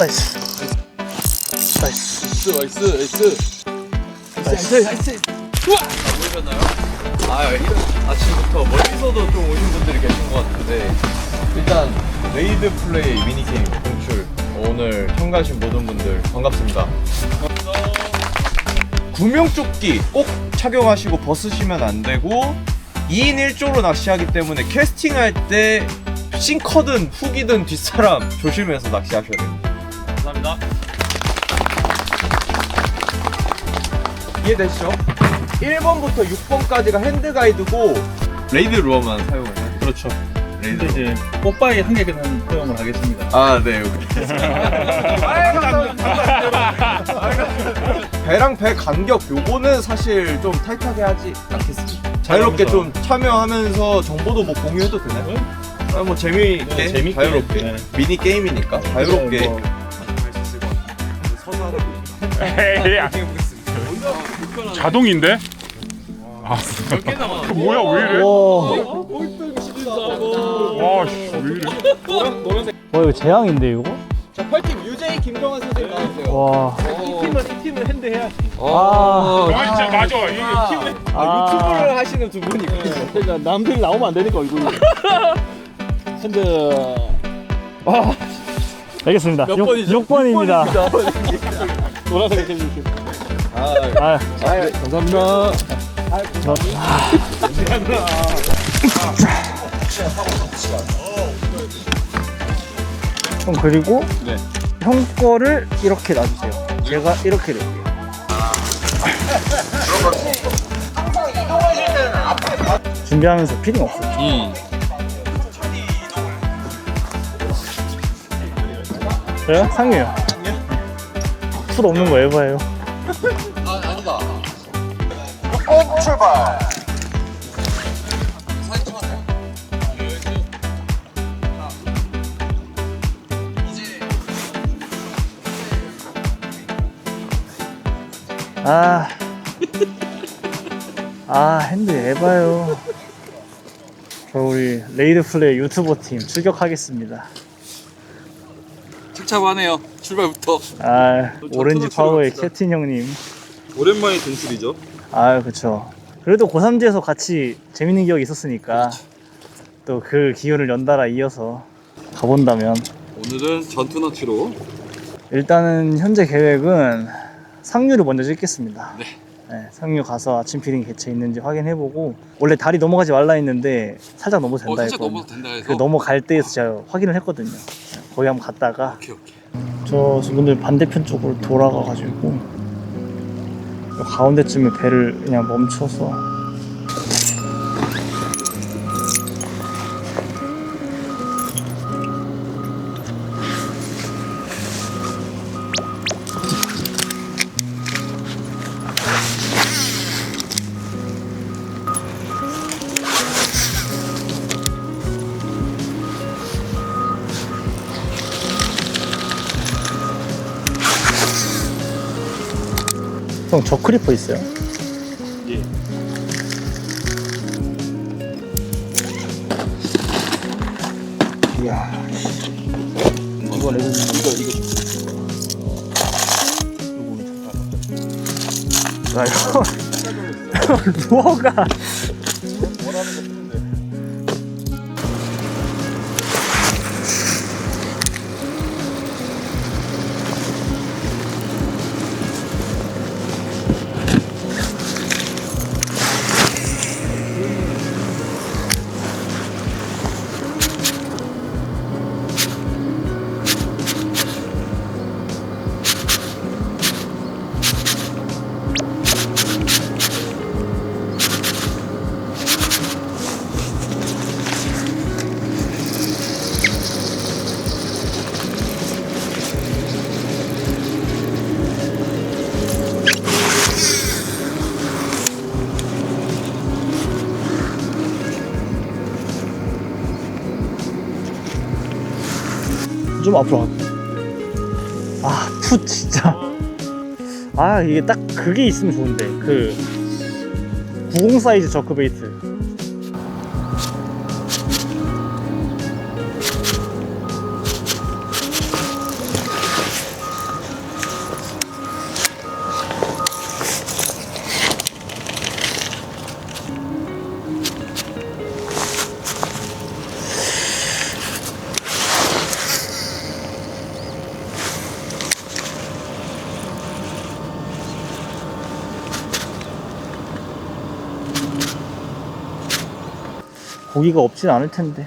나이스. 나이스. 나이스 나이스 나이스 나이스 보이셨나요? 아 아침부터 멀리서도 좀 오신 분들이 계신 것 같은데 일단 레이드 플레이 미니게임 공출 오늘 참가하신 모든 분들 반갑습니다 구명조끼 꼭 착용하시고 벗으시면 안 되고 2인 1조로 낚시하기 때문에 캐스팅할 때 싱커든 훅이든 뒷사람 조심해서 낚시하셔야 됩니다 이해되시죠? 1번부터 6번까지가 핸드 가이드고 레이드 루어만 사용을 해요. 그렇죠. 레이드 근데 이제 뽀빠이 한 개는 사용을 하겠습니다. 아, 네. 여기. 배랑 배 간격 요거는 사실 좀 타이트하게 하지 않겠습니다. 자유롭게 좀 참여하면서 정보도 뭐 공유해도 되나요? 아, 뭐 재미있게, 네, 재밌게. 자유롭게 네. 미니 게임이니까 자유롭게 네, 뭐. 자동인데? 아, 뭐야 왜 이래? 와, 씨, 왜 이래? 와 이거 재앙인데 이거? 자, 8팀 유제이 김정환 선생님 나와주세요. 와. 이 팀은 이 팀은 핸드 해야지. 아. 아, 진짜 맞아. 이게 팀 아, 유튜브를 하시는 두 분이 그러니까 남들이 나오면 안 되니까 얼굴이. 핸드. 알겠습니다. 몇 6, 번이죠? 6번입니다. 노란색 해주세요. 아, 아, 아, 감사합니다. 저, 형 그리고 네. 형 거를 이렇게 놔주세요. 제가 이렇게 낼게요. 준비하면서 피딩 없었죠? 음. 저요? 상유요. 술 없는 거 에바예요. 아. 아, 핸드 에바요. 저 우리 레이드 플레이 유튜버 팀 출격하겠습니다. 착잡하네요. 출발부터. 아, 오렌지 파워의. 캡틴 형님. 오랜만에 진출이죠. 아, 그쵸. 그래도 고3지에서 같이 재밌는 기억이 있었으니까 또 그 기운을 연달아 이어서 가본다면 오늘은 전투너치로 일단은 현재 계획은 상류를 먼저 찍겠습니다. 네. 네, 상류 가서 아침 피딩 개체 있는지 확인해보고 원래 다리 넘어가지 말라 했는데 살짝 넘어도 된다 했거든요. 된다 해서. 그 넘어갈 때에서 제가 확인을 했거든요. 네, 거기 한번 갔다가 오케이 오케이. 저 분들 반대편 쪽으로 돌아가가지고 요 가운데쯤에 배를 그냥 멈춰서 저 크리퍼 있어요? 예. 이야 이거 레드 이거 이거 야 이거 루어가 좀 앞으로 갈게. 아, 풋 진짜. 아, 이게 딱 그게 있으면 좋은데. 그 90 사이즈 저크 베이트. 고기가 없진 않을 텐데.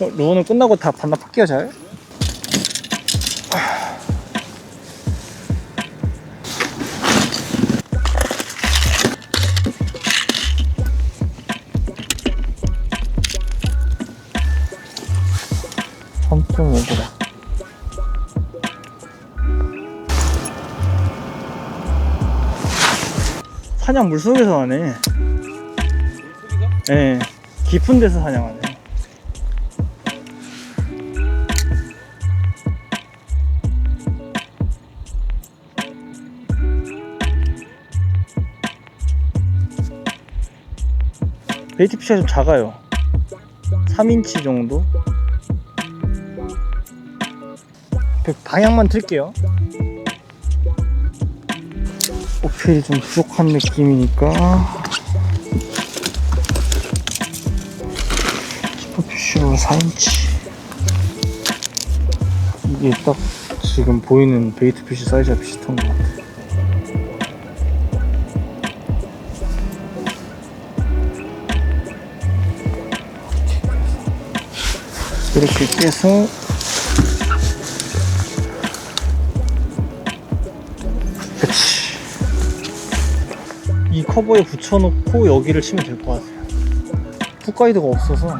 어, 로우는 끝나고 다 반납할게요, 잘. 사냥 물속에서 하네. 예, 네, 깊은 데서 사냥하네. 베이트 피쉬가 좀 작아요. 3인치 정도? 그 방향만 틀게요. 오필이 좀 부족한 느낌이니까. 슈퍼피쉬로 4인치. 이게 딱 지금 보이는 베이트 피쉬 사이즈가 비슷한 것 같아. 이렇게 깨서 커버에 붙여놓고 여기를 치면 될 것 같아요. 훅가이드가 없어서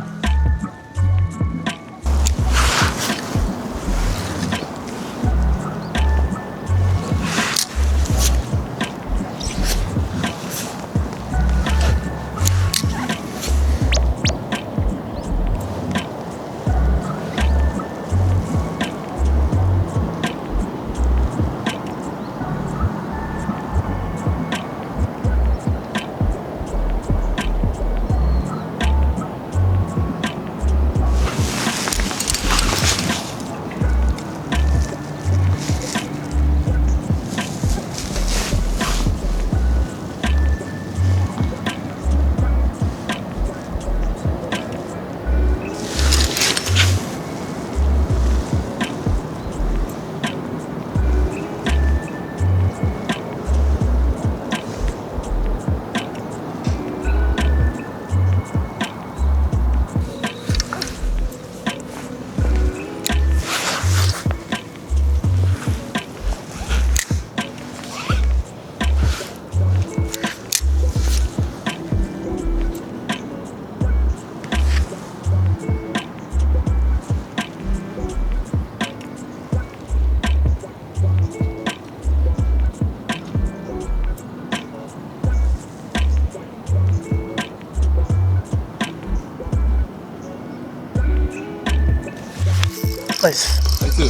나이스 나이스.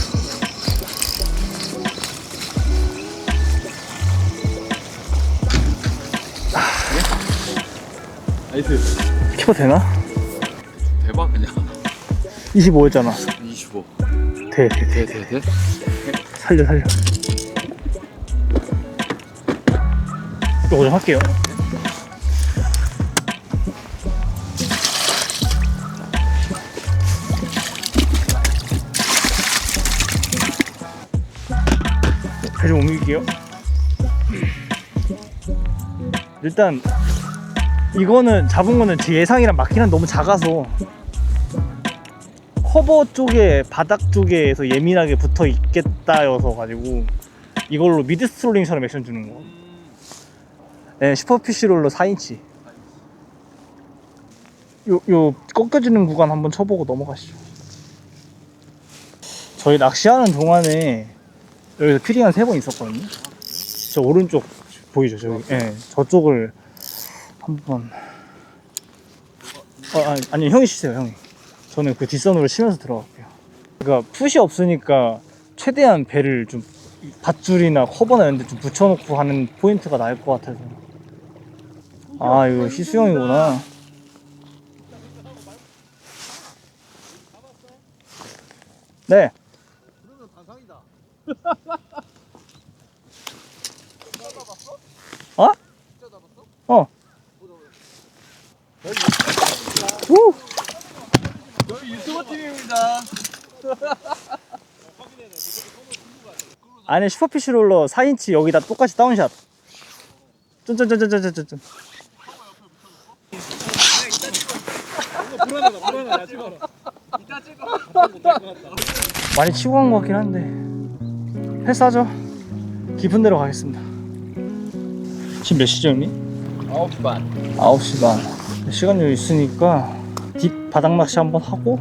나이스. 키퍼 되나? 대박 그냥. 25였잖아 25. 돼 돼 돼 돼, 돼, 돼. 살려 살려 이거 좀 할게요 옮길게요 일단 이거는 잡은 거는 제 예상이랑 한 너무 작아서 커버 쪽에 바닥 쪽에서 예민하게 붙어 있겠다여서 가지고 이걸로 미드 스트롤링처럼 액션 주는 거. 네, 슈퍼피쉬 롤러 4인치. 요, 요 꺾여지는 구간 한번 쳐보고 넘어가시죠. 저희 낚시하는 동안에 여기서 피링 한세 번 있었거든요. 저 오른쪽 보이죠? 저기. 예, 저쪽을 한번. 어, 아니, 아니, 형이 치세요, 형이. 저는 그 뒷선으로 치면서 들어갈게요. 그러니까 풋이 없으니까 최대한 배를 좀 밧줄이나 커버나 이런 데 좀 붙여놓고 하는 포인트가 나을 것 같아서. 아, 이거 희수형이구나. 네. 어? 어. 우! 저희 유튜버 팀입니다. 안에 슈퍼피쉬 롤러 4인치 여기다 똑같이 다운샷. 쫀쫀쫀쫀쫀쫀쫀. 많이 치고 간 것 같긴 한데 패스하죠. 깊은 데로 가겠습니다. 지금 몇 시죠, 형님? 9시 반. 9시 반. 시간 여유 있으니까 딥 바닥 낚시 한번 하고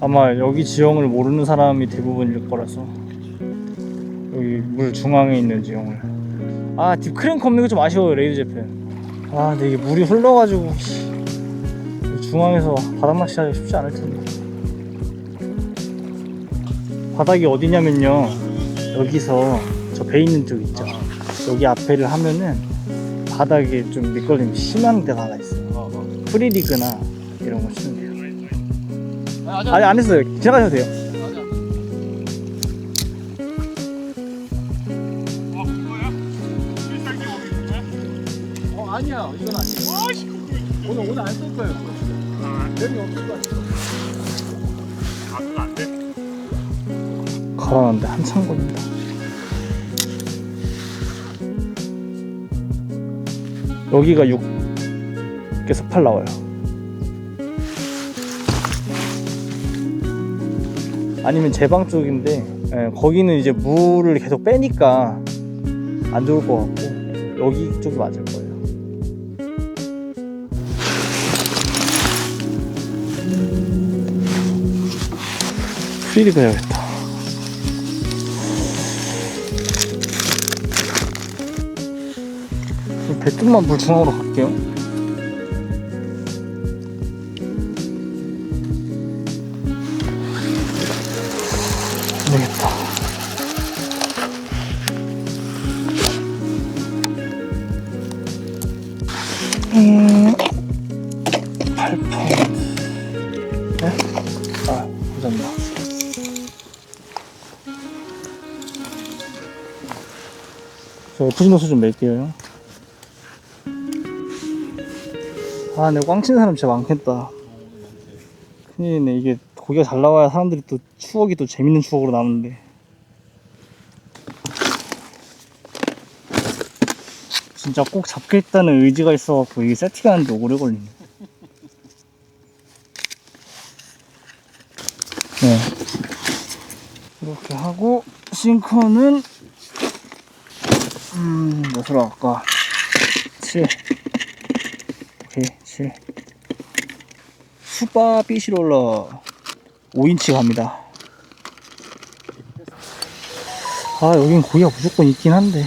아마 여기 지형을 모르는 사람이 대부분일 거라서 여기 물 중앙에 있는 지형을 아 딥 크랭크 없는 게 좀 아쉬워요 레이드 재팬 아 근데 이게 물이 흘러가지고 중앙에서 바닥 낚시 하기 쉽지 않을 텐데 바닥이 어디냐면요 여기서 저 배 있는 쪽 있죠? 여기 앞에를 하면은 바닥에 좀 미끄러짐이 심한 데가 하나 있어요. 프리리그나 이런 거 치면 돼요. 아니 안 했어요. 지나가셔도 돼요. 어 아니야. 이건 아니야. 오늘 오늘 안 쓸 거예요. 여기 없을 거 같아. 걸어놨는데 한참 걸린다. 여기가 6에서 8 나와요. 아니면 제방 쪽인데 예, 거기는 이제 물을 계속 빼니까 안 좋을 것 같고 여기 쪽이 맞을 거예요. 프리리그 해야겠다 배뚱만 물 중앙으로 갈게요. 안 되겠다. 음, 8펀드. 네? 아, 감사합니다. 저 오프진 호수 좀 맬게요. 아, 근데 꽝치는 사람 진짜 많겠다. 큰일이네. 이게 고기가 잘 나와야 사람들이 또 추억이 또 재밌는 추억으로 남는데. 진짜 꼭 잡겠다는 의지가 있어갖고 이게 세팅하는데 오래 걸리네. 네. 이렇게 하고, 싱커는, 음, 몇으로 할까? 7. 7 수바 비시롤러 5인치 갑니다. 아 여긴 고기가 무조건 있긴 한데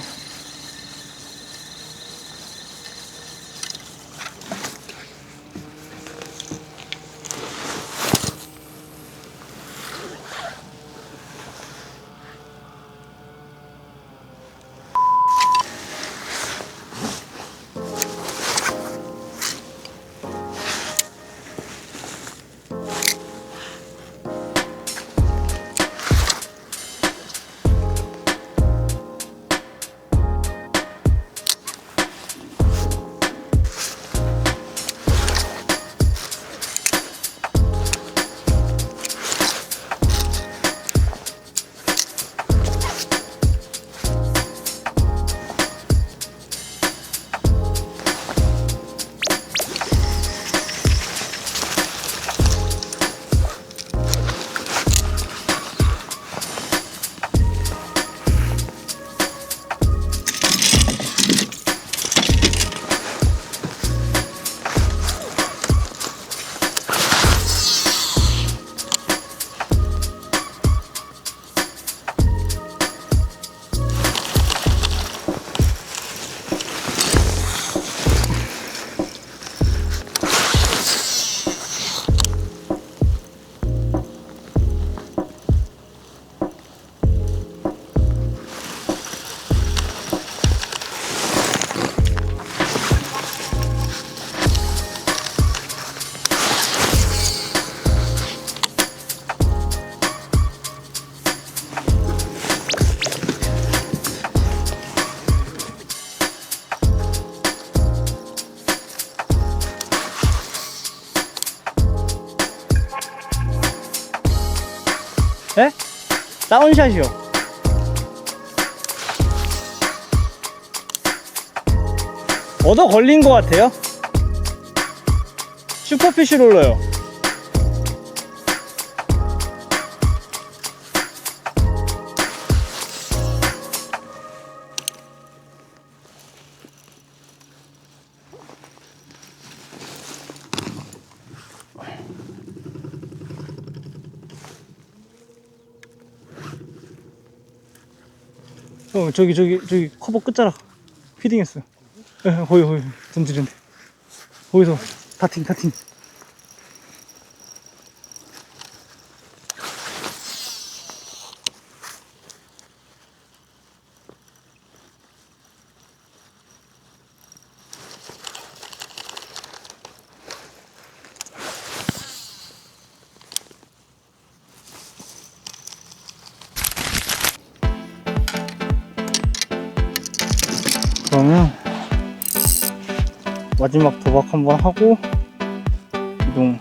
다운샷이요. 얻어 걸린 것 같아요. 슈퍼피쉬 롤러요. 어 저기 저기 저기 커버 끝자락 피딩했어. 예, 거기 거기 던지는데 거기서 다팅 다팅. 한번 하고 이동.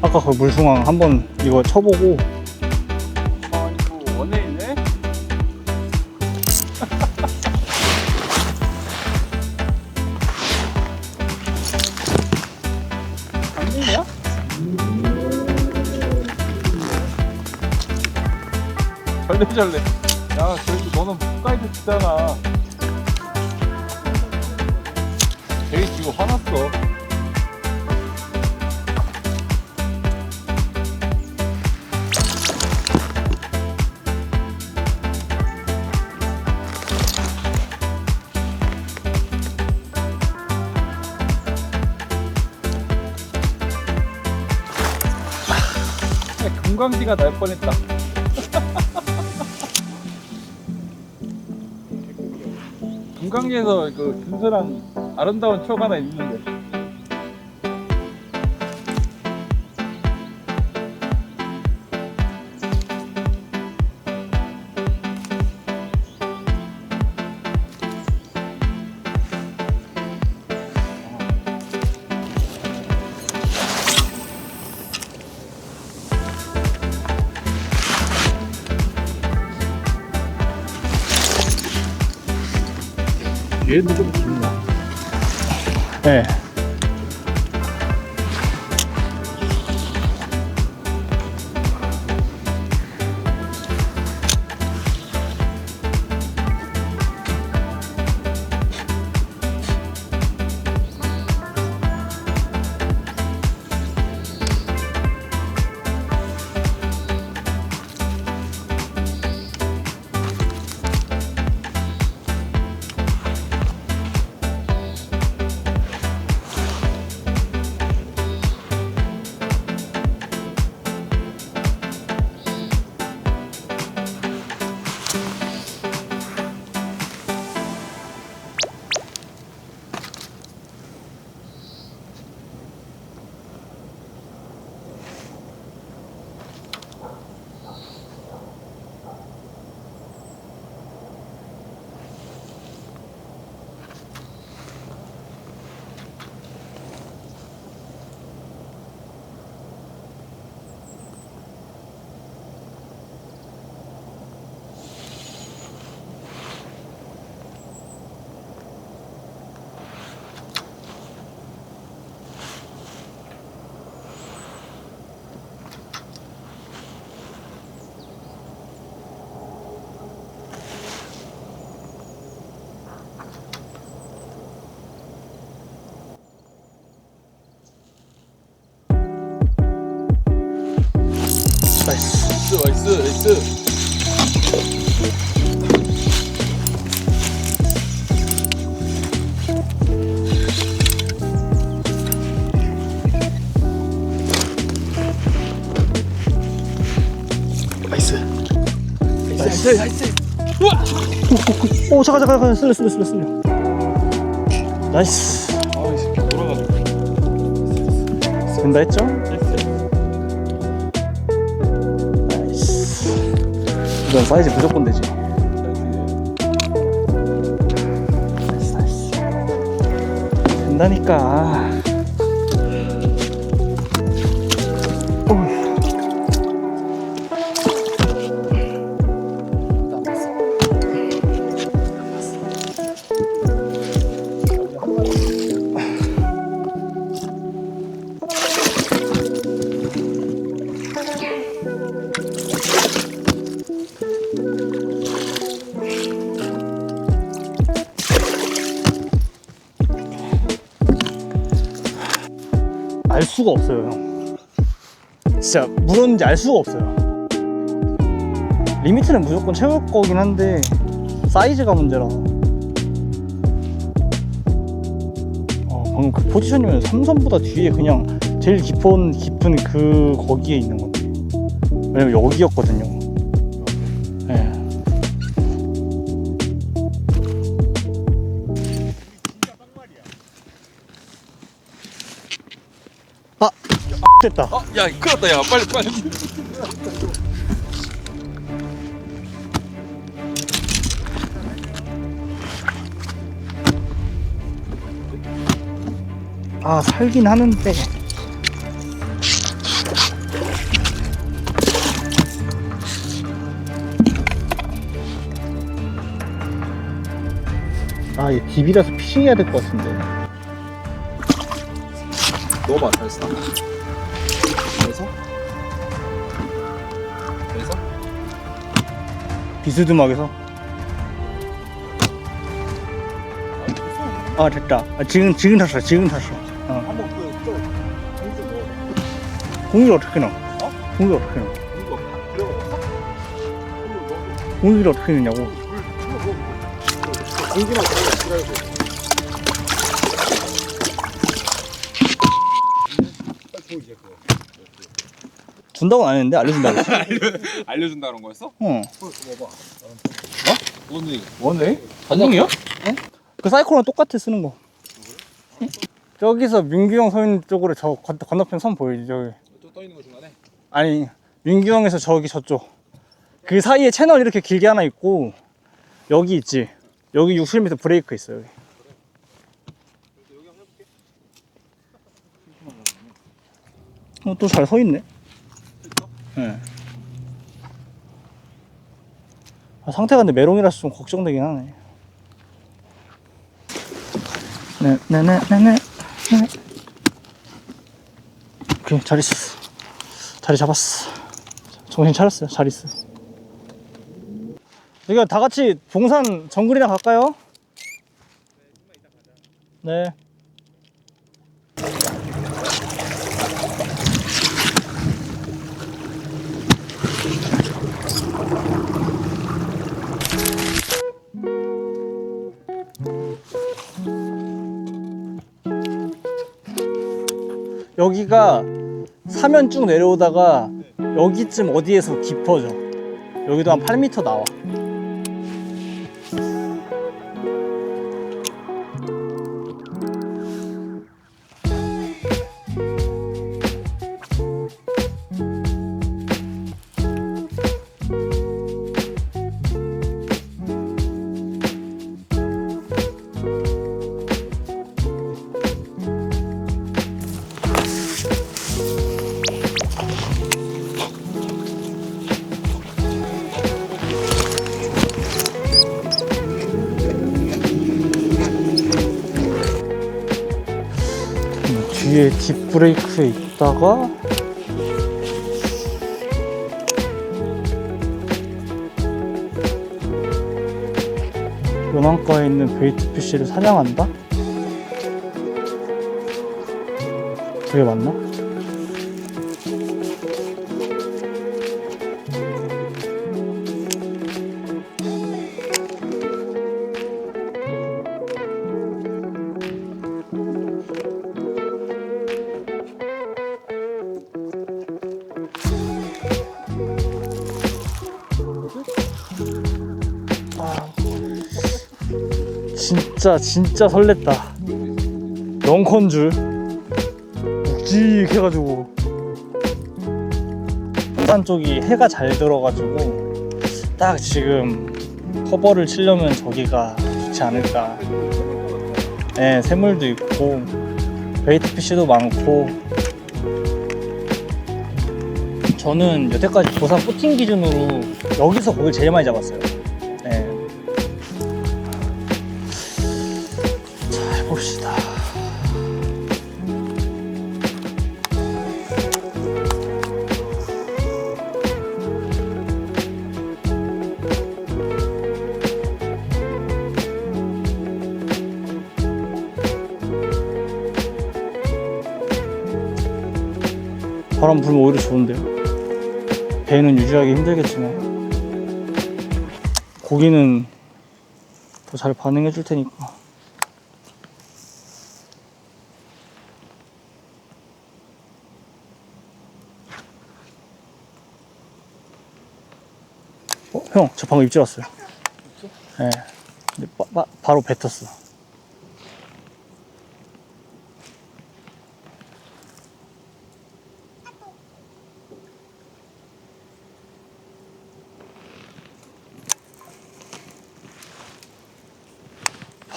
아까 그 물숭앙 한번 이거 쳐보고 절레절레 야 그래도 너는 북가이드 주잖아. 제이 지금 화났어. 금강지가 날 뻔했다. 금강지에서 그 준수랑 아름다운 하나 있는데. 나이스, 나이스, 나이스. 나이스. 나이스. 오 잠깐 잠깐 잠깐 슬려 슬려 슬려 슬려. 나이스. 아, 이 새끼 돌아가지고. 된다 했죠? 와야지 무조건 되지. 된다니까. 수가 없어요, 형. 진짜 물었는지 알 수가 없어요. 리미트는 무조건 채울 거긴 한데 사이즈가 문제라. 어, 방금 그 포지션이면 삼선보다 뒤에 그냥 제일 깊은 깊은 그 거기에 있는 건데. 왜냐면 여기였거든요. 됐다. 어, 야, 큰일 났다, 야, 빨리, 빨리. 아 살긴 하는데 아얘 딥이라서 피싱 해야 될 것 같은데 너무 많다, 했어. 비스듬하게서 아 됐다 아, 지금 지금 탔어 지금 탔어 어. 한번 그, 또, 공주 뭐, 공기를 어떻게 넣어? 공기를 어떻게 넣어? 이거 들어가 봤어? 공기를 어떻게 넣냐고 공기만 들어가, 들어가야 돼. 빨리 줘, 이제 그거. 준다고는 안 했는데 알려준다고 했어 알려준다는 거였어? 어. 줘봐봐. 오늘 원래? 단정이야? 그 사이코랑 똑같아 쓰는 거. 저기서 민규 형 서 있는 쪽으로 저 건- 건너편 선 보이지 저기. 또 떠 있는 거 중간에? 아니 민규 형에서 저기 저쪽. 그 사이에 채널 이렇게 길게 하나 있고 여기 있지. 여기 60m 브레이크 있어 여기. 어, 또 잘 서 있네. 네. 아, 상태가 근데 메롱이라서 좀 걱정되긴 하네. 네, 네, 네, 네, 네. 네. 오케이, 잘 있었어. 자리 잡았어. 정신 차렸어요. 잘 있어. 이거 다 같이 봉산 정글이나 갈까요? 네. 여기가 사면 쭉 내려오다가 여기쯤 어디에서 깊어져. 여기도 한 8m 나와. 뒤에 뒷브레이크에 있다가 요만가에 있는 베이트 피쉬를 사냥한다? 그게 맞나? 진짜 진짜 설렜다. 런컨 줄. 묵직해가지고. 산 쪽이 해가 잘 들어가지고 딱 지금 커버를 치려면 저기가 좋지 않을까. 예, 새물도 있고 베이트 피쉬도 많고. 저는 여태까지 도산 포팅 기준으로 여기서 고기를 제일 많이 잡았어요. 바람 불면 오히려 좋은데요. 배는 유지하기 힘들겠지만 고기는 더 잘 반응해 줄 테니까. 어, 형, 저 방금 입질 왔어요. 예. 네. 바, 바, 바로 뱉었어.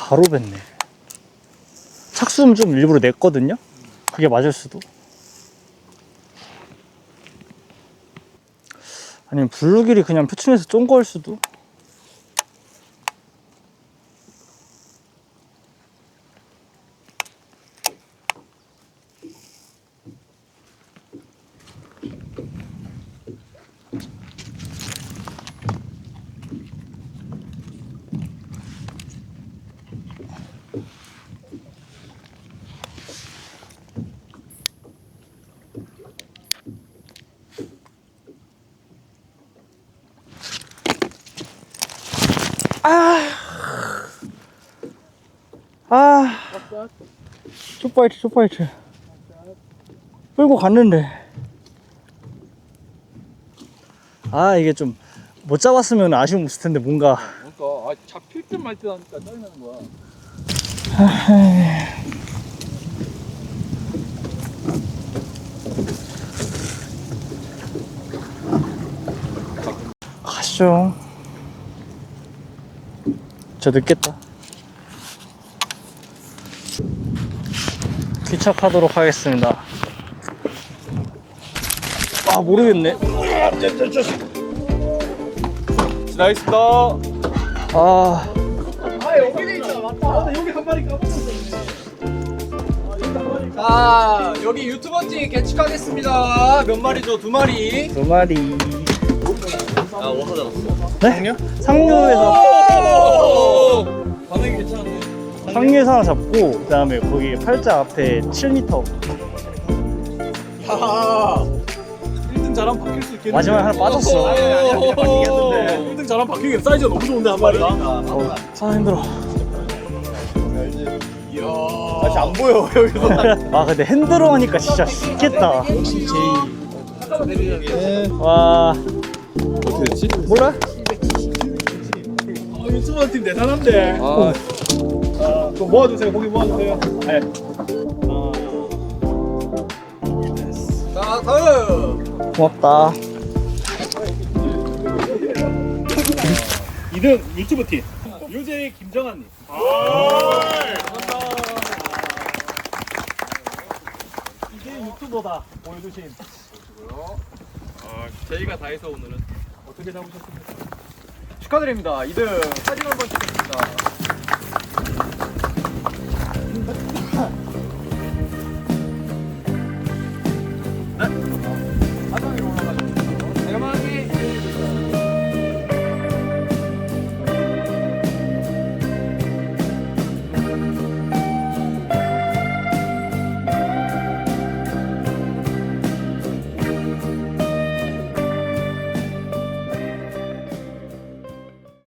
바로 뱉네. 착수음 좀 일부러 냈거든요? 그게 맞을 수도. 아니면 블루길이 그냥 표층에서 쫀 거일 수도. 아, 쇼파이트, 쇼파이트. 끌고 갔는데. 아, 이게 좀 못 잡았으면 아쉬움 없을 텐데, 뭔가. 그러니까 아, 잡힐 듯 말 듯 하니까 짜증나는 거야. 가시죠. 저 늦겠다. 귀착하도록 하겠습니다. 아, 모르겠네. 나이스다. 아, 자 여기 유튜버팀 개측하겠습니다. 몇 마리죠? 두 마리. 두 마리. 아 어디서 잡았어? 네? 상류에서, 반응이 괜찮은데. 하나 잡고, 그 다음에 거기 팔자 앞에 7m. 하하. 1등 잘하면 바뀔 수 있겠는데. 마지막에 하나 빠졌어. 아니, 아니, 아니, 그냥 바뀌겠는데. 1등 잘하면 바뀌겠 사이즈가 너무 좋은데 한 마리가. 어, 아, 힘들어. 다시 안 보여 여기서. 아, 근데 핸드로 하니까 진짜 쉽겠다. 역시 제이. 와, 어떻게 됐지? 몰라? 아, 유튜버 팀 대단한데. 아 아, 그거 모아주세요. 고기 모아주세요. 네. 자 다음. 고맙다. 2등 유튜브 팀. 유재 김정환님. 이게 유튜버다. 보여주신. 저희가 다 해서 오늘은 어떻게 잡으셨습니까? 축하드립니다. 2등 사진 한번 찍겠습니다.